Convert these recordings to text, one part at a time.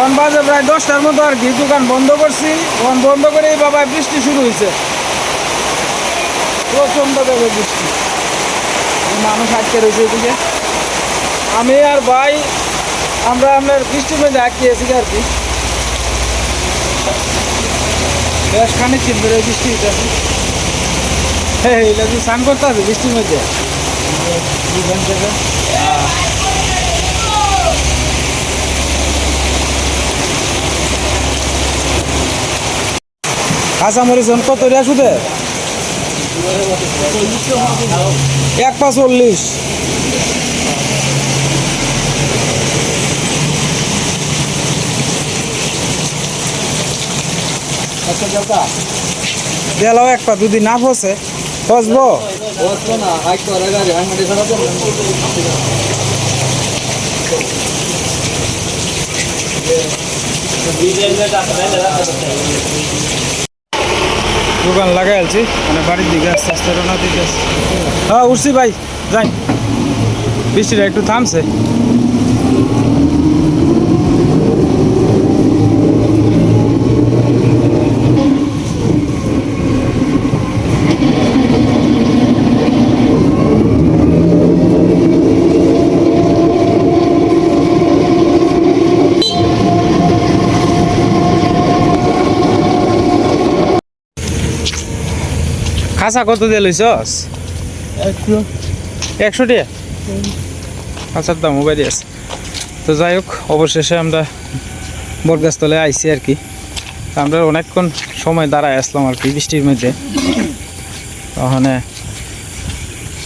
One বাজে প্রায় দশটার মতো আর কি, দোকান বন্ধ করছি। ওয়ান বন্ধ করে বাবা বৃষ্টি শুরু হয়েছে। প্রচণ্ড দেবে বৃষ্টি। মানুষ আটকে রয়েছে এদিকে। আমি আর ভাই, আমরা আপনার বৃষ্টির মধ্যে আটকেছি আর কি। বেশ খানিক চিন ধরে বৃষ্টি হইতেছে। হ্যাঁ এটা স্নান করতে হবে বৃষ্টির মধ্যে? দুখান থেকে কাঁচা মরিচ কত রিয়া সুদে এক পা চল্লিশ। দেলাও এক পা দুদিন না ফসে ফসবো দোকান লাগাই আলছি মানে বাড়ির দিকে আস্তে আস্তে রওনা দিতে হ্যাঁ উঠছি ভাই, যাই। বৃষ্টিটা একটু থামছে। খাসা কত দিয়ে লইছস? একশো। টাকা খাসার দাম মোবাইলে আছে। তো যাই হোক অবশেষে আমরা বরগাছতলে আইছি আর কি। আমরা অনেকক্ষণ সময় দাঁড়ায় আসলাম আর কি বৃষ্টির মধ্যে। ওখানে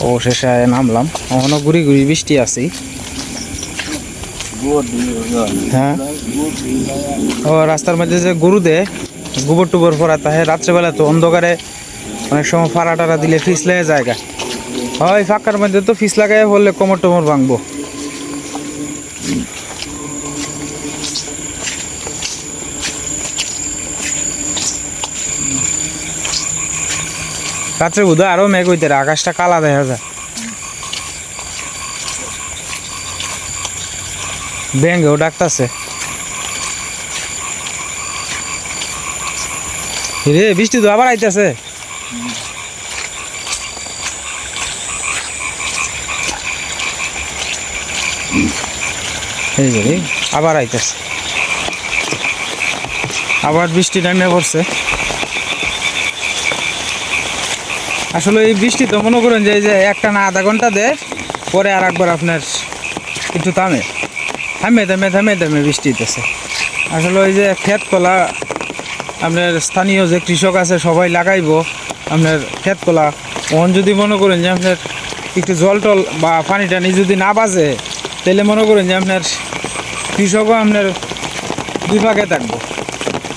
অবশেষে নামলাম। ওখানে ঘুরি ঘুরি বৃষ্টি আছেই। হ্যাঁ। ও রাস্তার মধ্যে যে গরু দে গোবর টুবর ফোরা তাহে রাত্রেবেলা তো অন্ধকারে অনেক সময় ফাড়া টাড়া দিলে ফিস লেগে জায়গা হয় ফাঁকার মধ্যে তো ফিস লাগাই বললে কোমর টোমর ভাঙবো। রাত্রে বুধ আরও মেঘ হইতে আকাশটা কালা দেখা যায়। ব্যাঙ্গেও ডাকতাছে। রে, বৃষ্টি তো আবার আইতাছে। এই যে আবার আইতাছে। আবার বৃষ্টি নেমে পড়ছে। আসলে এই বৃষ্টি তো মনে করেন যে, এই যে একটা না আধা ঘণ্টা দেয় পরে আর একবার আপনার একটু থামে। থামে থামে থামে থামে বৃষ্টি হইতেছে। আসলে ওই যে ক্ষেত কলা আপনার স্থানীয় যে কৃষক আছে, সবাই লাগাইবো। আপনার ক্ষেত কলা ওখান যদি মনে করেন যে আপনার একটু জল টল বা পানি টানি যদি না বাজে তাহলে মনে করেন যে আপনার কৃষকও আপনার দুই ভাগে থাকব।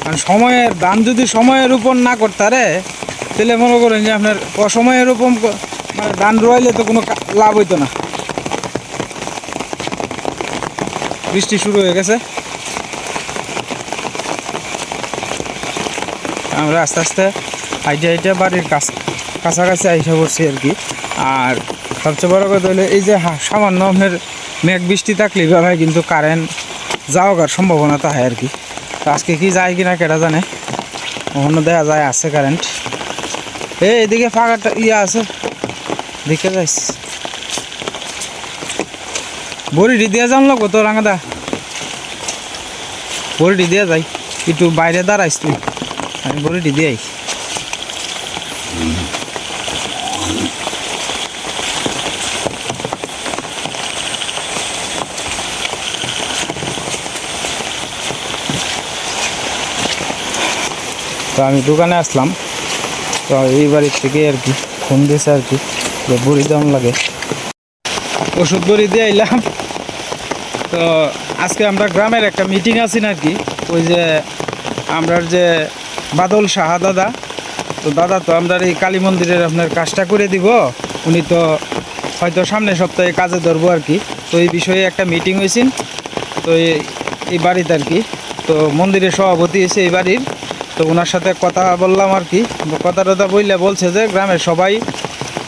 আর সময়ের দাম যদি সময়ের উপর না করতারে তাহলে মনে করেন যে আপনার অসময়ের উপর মানে ধান রোয়াইলে তো কোনো লাভ হইতো না। বৃষ্টি শুরু হয়ে গেছে। আমরা আস্তে আস্তে হাইটে হাইটে বাড়ির কাছ, কাছাকাছি আইসা পড়ছি আর কি। আর সবচেয়ে বড় কথা হলো, এই যে সামান্য আপনার মেঘ বৃষ্টি থাকলে ভাই কিন্তু কারেন্ট যাওয়ার সম্ভাবনা থাকে আর কি। আজকে কি যায় কিনা কেটা জানে? অন্য দেখা যায়, আছে কারেন্ট এই, এদিকে ফাঁকাটা ইয়ে আছে। দেখে যাইস। বড়িটি দিয়ে যাম লোক তো, রাঙাদা। বড়িটি দিয়ে যাই। একটু বাইরে দাঁড়াইস তুই। আমি বড়িটি দিয়ে আই তো আমি দোকানে আসলাম। তো এই বাড়ির থেকে আর কি, ফোন দিয়েছে আর কি বড়ি দাম লাগে। ওষুধ বড়ি দিয়ে আইলাম। তো আজকে আমরা গ্রামের একটা মিটিং আছি আর কি ওই যে আমরার যে বাদল সাহা দাদা, তো দাদা তো আমরা এই কালী মন্দিরের আপনার কাজটা করে দিব। উনি তো হয়তো সামনের সপ্তাহে কাজে ধরবো আর কি। তো এই বিষয়ে একটা মিটিং হয়েছিল তো এই- এই বাড়িতে আর কি। তো মন্দিরের সভাপতি এসে এই বাড়ির। তো ওনার সাথে কথা বললাম আর কি। কথা টথা বললে বলছে যে, গ্রামের সবাই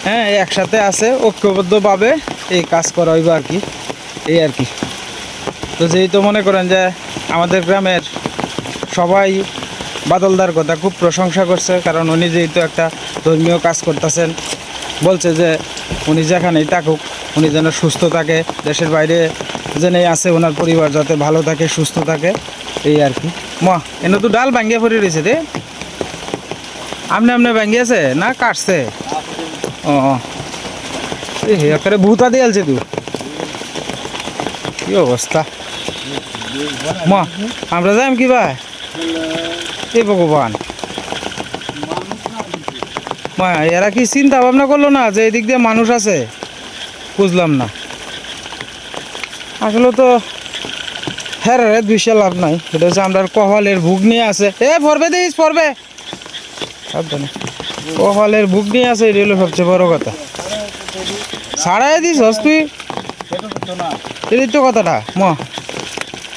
হ্যাঁ একসাথে আছে, ঐক্যবদ্ধভাবে এই কাজ করা হইব আর কি। এই আর কি। তো যেহেতু মনে করেন যে, আমাদের গ্রামের সবাই বাদলদার কথা খুব প্রশংসা করছে, কারণ উনি যেহেতু একটা ধর্মীয় কাজ করতেছেন, বলছে যে, উনি যেখানেই থাকুক, উনি যেন সুস্থ থাকে, দেশের বাইরে জেনেই আছে ওনার পরিবার যাতে ভালো থাকে, সুস্থ থাকে, এই আর কি। মা, এনে তো ডাল ভাঙ্গিয়ে পড়ে রয়েছে রে আমনে আমনে ভাঙ্গিয়েছে না কাটছে? ও। এ একেবারে ভূতা দিয়ে আলছে তুই কি অবস্থা মা, আমরা যাইম কি ভাই? এ ভগবান এরা কি চিন্তা ভাবনা করল না যে এদিক দিয়ে মানুষ আছে? বুঝলাম না। আসলে তো হ্যাঁ রে, দুইশো লাভ নাই। এটা হচ্ছে আমরা কহলের নিয়ে আছে। এ পড়বে দেখিস পড়বে সাবধানে। কহলের নিয়ে আছে, এটা হলো সবচেয়ে বড় কথা। ছাড়াই দিস হস তুই? এটাই তো কথাটা। ম।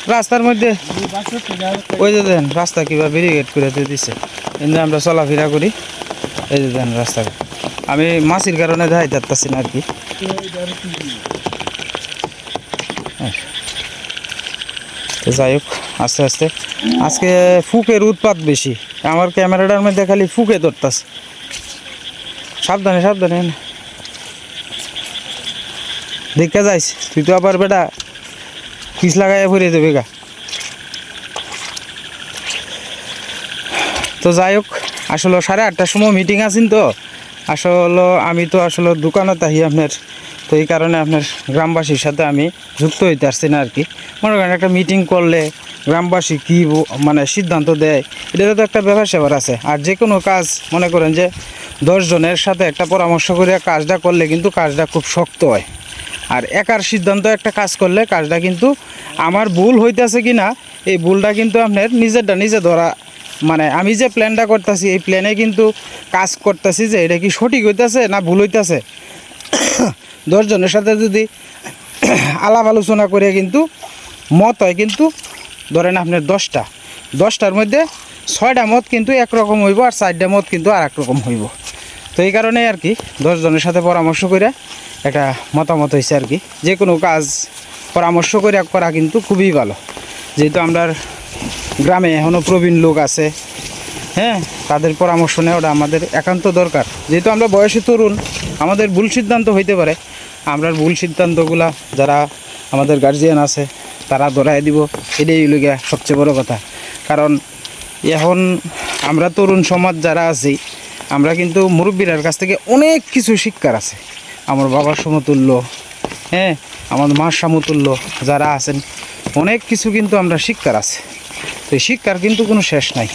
রাস্তার মধ্যে ওই যে দেন, রাস্তা কিবা ব্যারিকেড করে দিয়ে দিছে। এমনি আমরা চলাফেরা করি। এই যে দেন রাস্তা। আমি মাছির কারণে দেখাই যাচ্ছি না আর কি। হ্যাঁ। তো যাই হোক, আস্তে আস্তে। আজকে ফুকের উৎপাত বেশি। আমার ক্যামেরাটার মধ্যে খালি ফুকে ধরতাছে। সাবধানে সাবধানে দেখতে যাইস, তুই তো আবার বেটা কিস লাগাইয়া ভরে দেবে গা। তো যাই হোক, আসলে সাড়ে আটটার সময় মিটিং আছেন তো। আসলে আমি তো আসলে দোকানে তাহি আপনার তো এই কারণে আপনার গ্রামবাসীর সাথে আমি যুক্ত হইতে আসছি না আর কি। মনে করেন একটা মিটিং করলে গ্রামবাসী কী মানে সিদ্ধান্ত দেয়, এটারও তো একটা ব্যাপার স্যাপার আছে। আর যে কোনো কাজ, মনে করেন যে দশজনের সাথে একটা পরামর্শ করে কাজটা করলে কিন্তু কাজটা খুব শক্ত হয়। আর একার সিদ্ধান্ত একটা কাজ করলে কাজটা কিন্তু আমার ভুল হইতেছে কি না এই ভুলটা কিন্তু আপনার নিজেরটা নিজে ধরা মানে আমি যে প্ল্যানটা করতেছি, এই প্ল্যানে কিন্তু কাজ করতেছি যে এটা কি সঠিক হইতেছে না ভুল হইতেছে। দশজনের সাথে যদি আলাপ আলোচনা করে কিন্তু মত হয়, কিন্তু ধরেন আপনার দশটা, দশটার মধ্যে ছয়টা মত কিন্তু একরকম হইব আর চারটা মত কিন্তু আর এক রকম হইব। তো এই কারণে আর কি দশজনের সাথে পরামর্শ করে একটা মতামত হয়েছে আর কি। যে কোনো কাজ পরামর্শ করে করা কিন্তু খুবই ভালো। যেহেতু আমরা গ্রামে এখনও প্রবীণ লোক আছে হ্যাঁ তাদের পরামর্শ নেওয়াটা আমাদের একান্ত দরকার। যেহেতু আমরা বয়সী তরুণ, আমাদের ভুল সিদ্ধান্ত হইতে পারে। আমরা ভুল সিদ্ধান্তগুলা যারা আমাদের গার্জিয়ান আছে, তারা ধরাই দিব। এটাই গিয়া সবচেয়ে বড় কথা। কারণ এখন আমরা তরুণ সমাজ যারা আছি, আমরা কিন্তু মুরব্বীরার কাছ থেকে অনেক কিছু শিক্ষার আছে। আমার বাবার সমতুল্য হ্যাঁ আমার মার সমতুল্য যারা আছেন, অনেক কিছু কিন্তু আমরা শিক্ষার আছে। তো শিক্ষার কিন্তু কোনো শেষ নাই।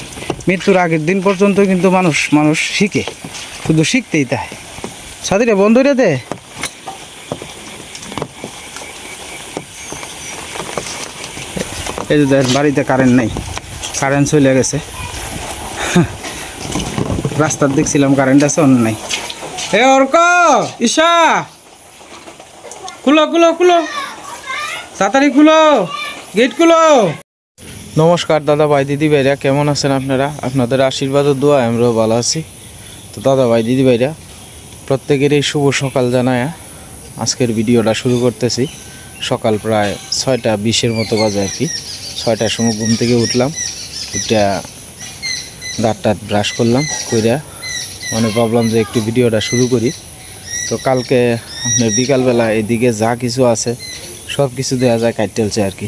মৃত্যুর আগের দিন পর্যন্ত কিন্তু মানুষ মানুষ শিখে, শুধু শিখতেই তাই সাথীরা বন্ধুরা দে। এই যে বাড়িতে কারেন্ট নাই। কারেন্ট চলে গেছে। রাস্তার দেখছিলাম কারেন্ট আছে, অন্য নাই। এ অর্ক, ঈশা! খুলো খুলো খুলো। তাড়াতাড়ি খুলো। গেট খুলো। নমস্কার দাদা ভাই, দিদি ভাইরা, কেমন আছেন আপনারা? আপনাদের আশীর্বাদ দোয়া, আমরাও ভালো আছি। তো দাদা ভাই, দিদি ভাইরা, প্রত্যেকেরই শুভ সকাল জানায়। আজকের ভিডিওটা শুরু করতেছি। সকাল প্রায় ছয়টা বিশের মতো বাজে আর কি। ছয়টার সময় ঘুম থেকে উঠলাম এটা দাঁত টাত ব্রাশ করলাম, কইরা মানে ভাবলাম যে একটু ভিডিওটা শুরু করি। তো কালকে আপনার বিকালবেলা এদিকে যা কিছু আছে, সব কিছু দেওয়া যায় কাটতেলছে আর কি,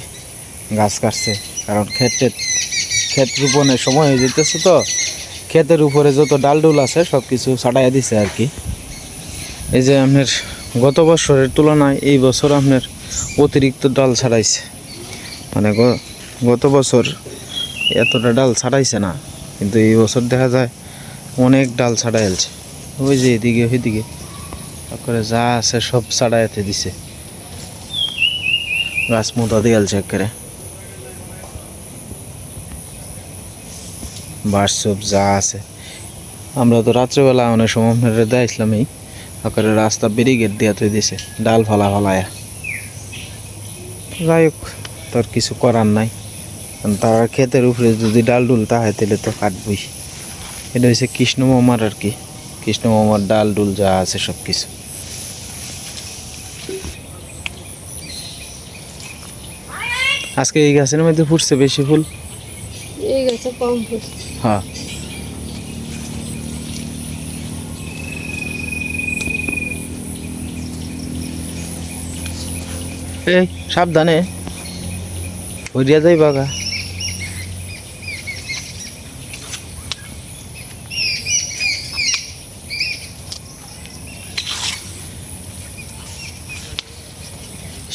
গাছ কাটছে। কারণ ক্ষেত টেত, ক্ষেত রোপণের সময় হয়ে যেতেছে তো, ক্ষেতের উপরে যত ডাল ডুল আছে, সব কিছু ছাটাইয়া দিছে আর কি। এই যে আপনার গত বছরের তুলনায় এই বছর আপনার অতিরিক্ত ডাল ছাড়াইছে। মানে গত বছর এতটা ডাল ছাড়াইছে না, কিন্তু এই বছর দেখা যায় অনেক ডাল ছাড়াই এলছে ওই যে এদিকে, ওইদিকে। তারপরে যা আছে সব ছাড়াইতে দিছে। গাছ মোটা দিয়ে এলছে একেবারে। বাস সব যা আছে। আমরা তো রাত্রেবেলা অনেক সময় আপনারা এই আকারে রাস্তা ব্যারিকেড দিয়া তুই দিছে, ডাল ফালা ফালায়া। যাই হোক, তোর কিছু করার নাই। তার ক্ষেতের উপরে যদি ডাল ডুল তাহে তাহলে তো কাটবই। এটা হচ্ছে কৃষ্ণ মামার আর কি। কৃষ্ণ মামার ডাল ডুল যা আছে সব কিছু আজকে এই গাছের মধ্যে ফুটছে বেশি ফুল? এই গাছে কম ফুটছে। হ্যাঁ। এই সাবধানে। হরিয়া যাই বাগা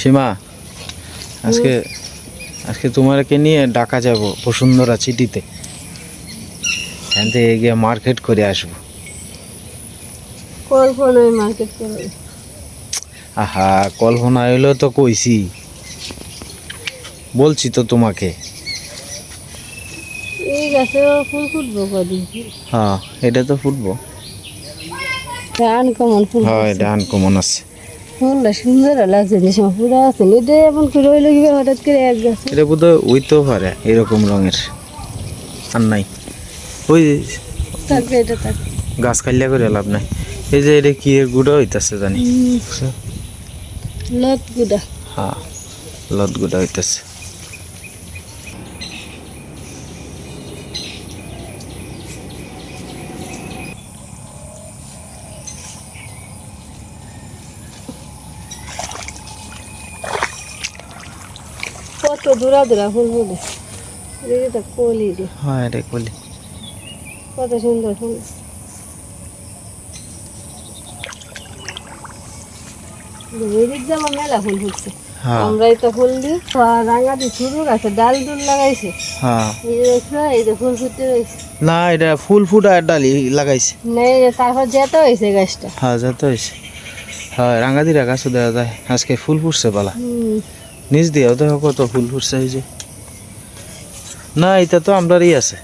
সীমা আজকে আজকে তোমারকে নিয়ে ডাকা যাব বসুন্ধরা চিটিতে এখান থেকে গিয়ে মার্কেট করে আসব। কল্পনায় মার্কেট করে আহা কল্পনা এলো তো কইছি। বলছি তো তোমাকে। এই গাছে ফুল ফুটবো কদিন? হ্যাঁ এটা তো ফুটবো। আনকমন ফুল হ্যাঁ এটা আনকমন আছে। ফুলটা সুন্দর লাগছে যে সময় পুরো আছে। এটা এমন করে রইল কি হঠাৎ করে এক গাছে? এটা বোধ উইতেও পারে এরকম রঙের। আর নাই। ওই থাকবে এটা থাক। গাছ খাইলে করে লাভ নাই। এই যে এটা কি এর গুঁড়ো হইতাছে জানি। লত গুঁড়া হ্যাঁ লত গুঁড়া হইতাছে। দূরা ফুল ফুলে এটা কলি রে হ্যাঁ এটা বলি কত সুন্দর ফুল মেলা ফুল ফুটছে আমরাই ফুল দিই রাঙা দিয়ে শুরু গাছে ডাল ডুল লাগাইছে ফুল ফুটতে রয়েছে না এটা ফুল ফুটা ডালি লাগাইছে তারপর যেতে হয়েছে গাছটা হ্যাঁ যত হয়েছে হ্যাঁ রাঙাদিরা গাছও দেওয়া যায় আজকে ফুল ফুটছে বালা নিজ দিয়েও দেখো কত ফুল ফুটছে এই যে। না এটা তো আমরারই আছে।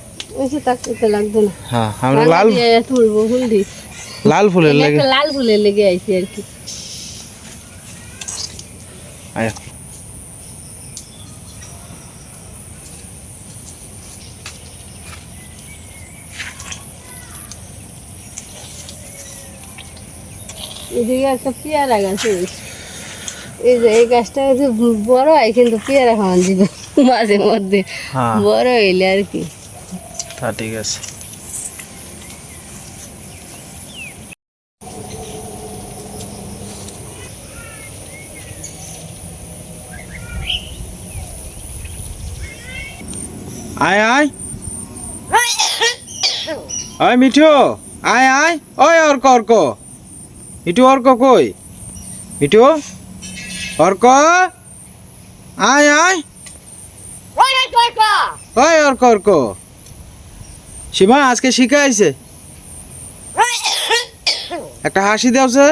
হ্যাঁ আমরা লাল ফুলের লাগে লাল ফুলের লেগে আইছি আর কি। এদিকে একটা পেয়ারা গাছ হয়েছে। এই যে এই গাছটা যে বড় হয় কিন্তু পেয়ারা খাওয়ান দিবে। মাঝে মধ্যে। হ্যাঁ। বড় হইলে আর কি। তা ঠিক আছে। আয় আয়। আয় মিঠু। আয় আয়। ওই অর্ক অর্ক। মিঠু অর্ক কই? মিঠু? অর্ক? আয় আয়। ওই অর্ক অর্ক। সীমা আজকে শিখাইছে একটা হাসি দেওছে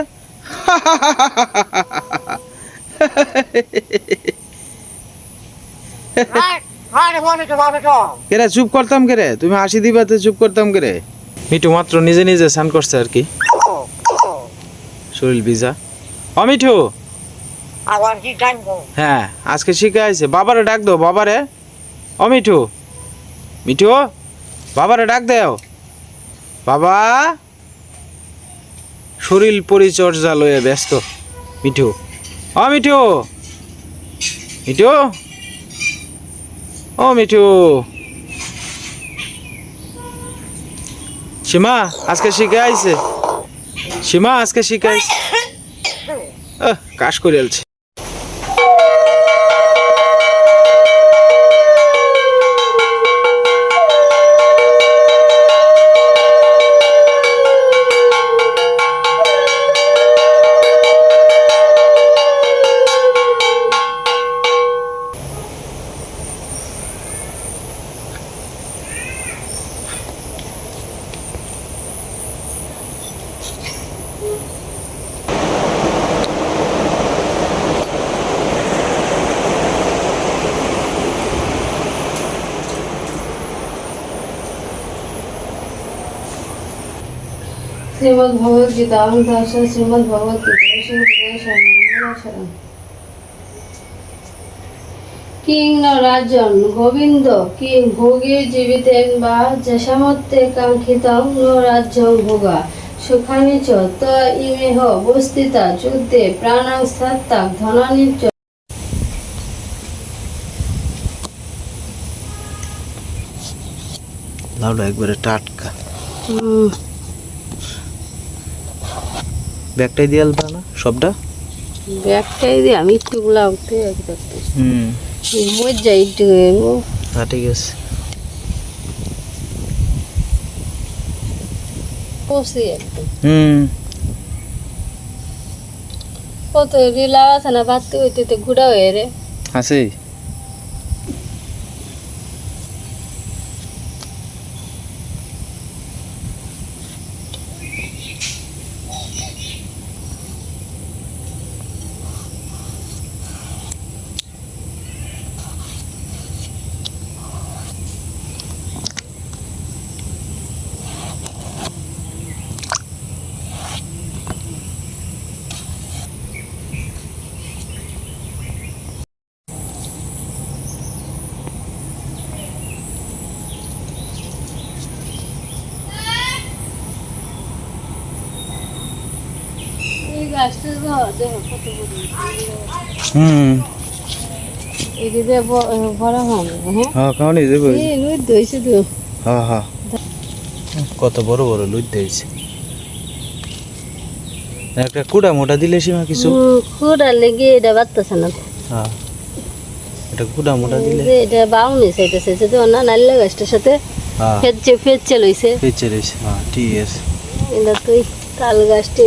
কেরে চুপ করতাম কেরে? তুমি হাসি দিবাতে চুপ করতাম কেরে? মিঠু মাত্র নিজে নিজে স্নান করছে আর কি। শরীর ভিজা। ও মিঠু। আবার কি জানব? হ্যাঁ আজকে শিখাইছে বাবারে ডাক দাও বাবারে। ও মিঠু। মিঠু বাবারে ডাক দাও। বাবা। শরীর পরিচর্যা লয়ে ব্যস্ত। মিঠু। ও মিঠু। মিঠু। ও মিঠু। সীমা আজকে শিখাইছে সীমা আজকে শিখাইছে আহ, কাশ করে আলছে। কিং রাজন গোবিন্দ ভোগে বা কাঙ্ক্ষিত রাজ্য ভোগা। ত ইমেহ বস্তিতা যুদ্ধে প্রাণাং সত্তা লাউডা একবারে টাটকা। হুম ব্যাগটাই দিয়ে আলবা না? সবটা? ব্যাগটাই দিয়ে আমি একটু গুলাতে দেখতে হুম। মজা একটু হ্যাঁ ঠিক আছে। কষি একদম। হুম। কত রিলা আছে না ভাত হইতে গুড়া হয়ে রে। আছে এই গাছটা তো দেখো কত বড় হুম এদিকে বড় হবে হ্যাঁ হ্যাঁ খাওয়া নিয়ে যাব এই লুই দইছে তো হ্যাঁ কত বড় বড় লুট দিয়েছে একটা কুড়া মোটা দিলে সীমা কিছু। খুঁড়া লেগে এটা বাড়তেছে না। হ্যাঁ। এটা কুড়া মোটা দিলে। এটা বাউনি সেটা সেটা তো না নাল্লা গাছটার সাথে হ্যাঁ। ফেরছে ফেরছে লইছে। পেঁচে রয়েছে হ্যাঁ ঠিক আছে। এটা তুই তাল গাছটা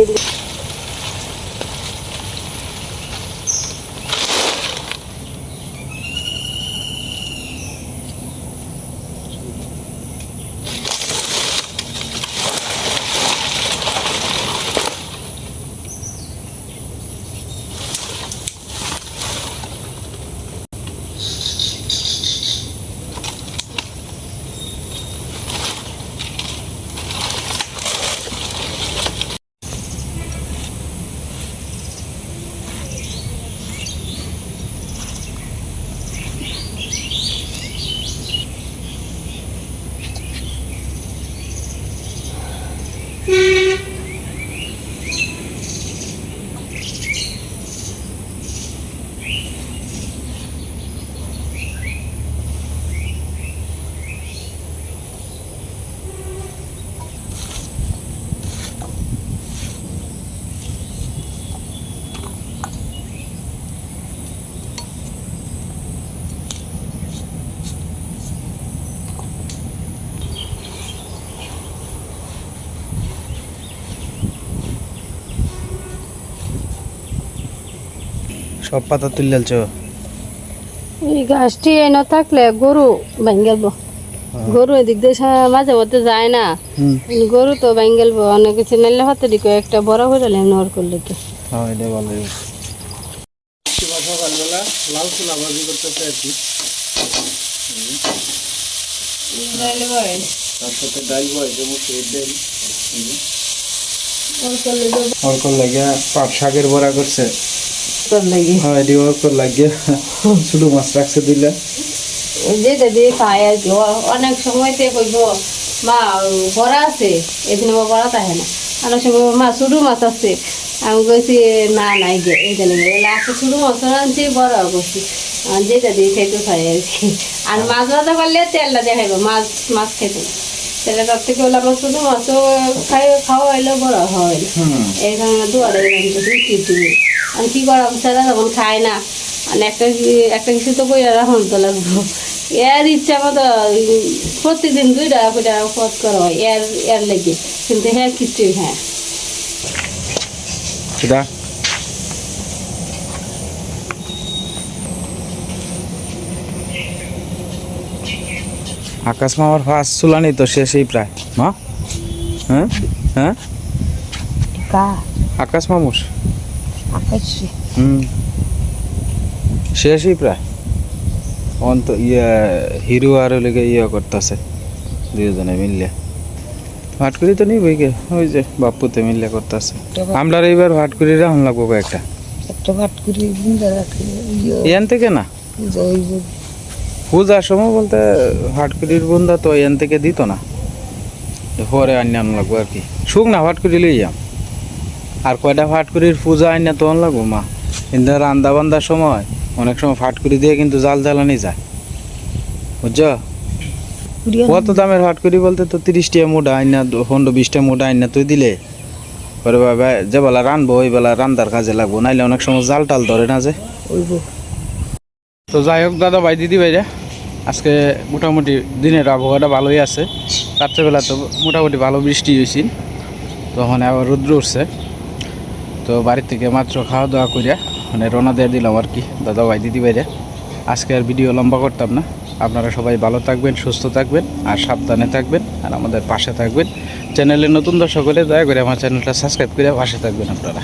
সব পাতা তুলে আলছো এই গাছটি এনে থাকলে গরু ভাঙ্গেলব গরু এদিক দিয়ে মাঝে মধ্যে যায় না। গরু তো ভাঙ্গেলব অনেক কিছু নাইলে হাতে দিকে একটা বড় হয়ে গেলে নর করলে তো। হ্যাঁ এটা ভালো সকালবেলা লাল চুলা ভাজি করতেছে আর কি তার সাথে ডাল বয়েছে মুসুরির ডাল অল্কর লাগিয়া পাট শাকের বড়া করছে। হ্যাঁ এটি মাছ রাখছে দিলে। যেটা দিয়ে খায় আর কি। অনেক সময়তে কইব মা বড়া আছে এদিন আমার বড়া থাকে না। অনেক সময় মা ছোটো মাছ আছে। আমি কইছি না নাই লাস্টে মাছ আনছি বড় করছি যেটা দিয়ে খাইতে খাই আর কি। আর মাছ ভাজা করলে তেলটা দেখাইব মাছ মাছ খাইতে না। তেলটা তার থেকে হলে আমার ছোটো মাছও খাই খাওয়া হইলেও বড় হয় হুম। এখানে দুয়ারে কিছু আর কি করাম সেটা যখন খায় না। মানে একটা একটা কিছু তো বইরা রাখুন তো লাগবো। এর ইচ্ছা মতো প্রতিদিন দুই টাকা করে টাকা খরচ করা হয় এর এর লেগে। কিন্তু হ্যাঁ কিছুই হ্যাঁ। আকাশ মামার ফার্স্ট চুলানি তো শেষই প্রায়। মা? হ্যাঁ? হ্যাঁ? আকাশ মামুর। হুম। শেষই প্রায়। অন্ত ইয়ে হিরো আর লেগে ইয়ে করতেছে দুজনে মিললে। ভাটকুড়ি তো নিবই কে ওই যে বাপুতে মিললে করতেছে। আমরা এইবার ভাটকুড়ি রাখুন লাগবো কয়েকটা। একটা করে বুন্দা থেকে না? পূজার সময় বলতে হাটকুড়ির বন্ধা তো এখান থেকে দিত না। পরে আনিয়ান লাগবো আর কি। শুক না ফাটকুড়ি লই যাম আর কয়টা ফাটকুড়ির পূজা আনিয়া তখন লাগবো মা? কিন্তু রান্দা বান্দার সময় অনেক সময় ফাটকুড়ি দিয়ে কিন্তু জাল জ্বালানি যায়। বুঝছ? কত দামের ভাটকুরি বলতে তো তিরিশটা মোটা আইনা পনেরো বিশটা মোটা আইনা তুই দিলে। পরে বাবা যে বেলা রানবো ওই বেলা রান্দার কাজে লাগবো নাইলে অনেক সময় জাল টাল ধরে না যে। তো যাই হোক দাদা ভাই দিদি ভাইরা আজকে মোটামুটি দিনের আবহাওয়াটা ভালোই আছে। রাত্রেবেলা তো মোটামুটি ভালো বৃষ্টি হয়েছিল তখন আবার রৌদ্র উঠছে। তো বাড়ির থেকে মাত্র খাওয়া দাওয়া করিয়া মানে রোনা দিয়ে দিলাম আর কি দাদা ভাই দিদি ভাইরা আজকে আর ভিডিও লম্বা করতাম না। আপনারা সবাই ভালো থাকবেন, সুস্থ থাকবেন আর সাবধানে থাকবেন আর আমাদের পাশে থাকবেন। চ্যানেলে নতুন দর্শক হলে দয়া করে আমার চ্যানেলটা সাবস্ক্রাইব করে পাশে থাকবেন আপনারা।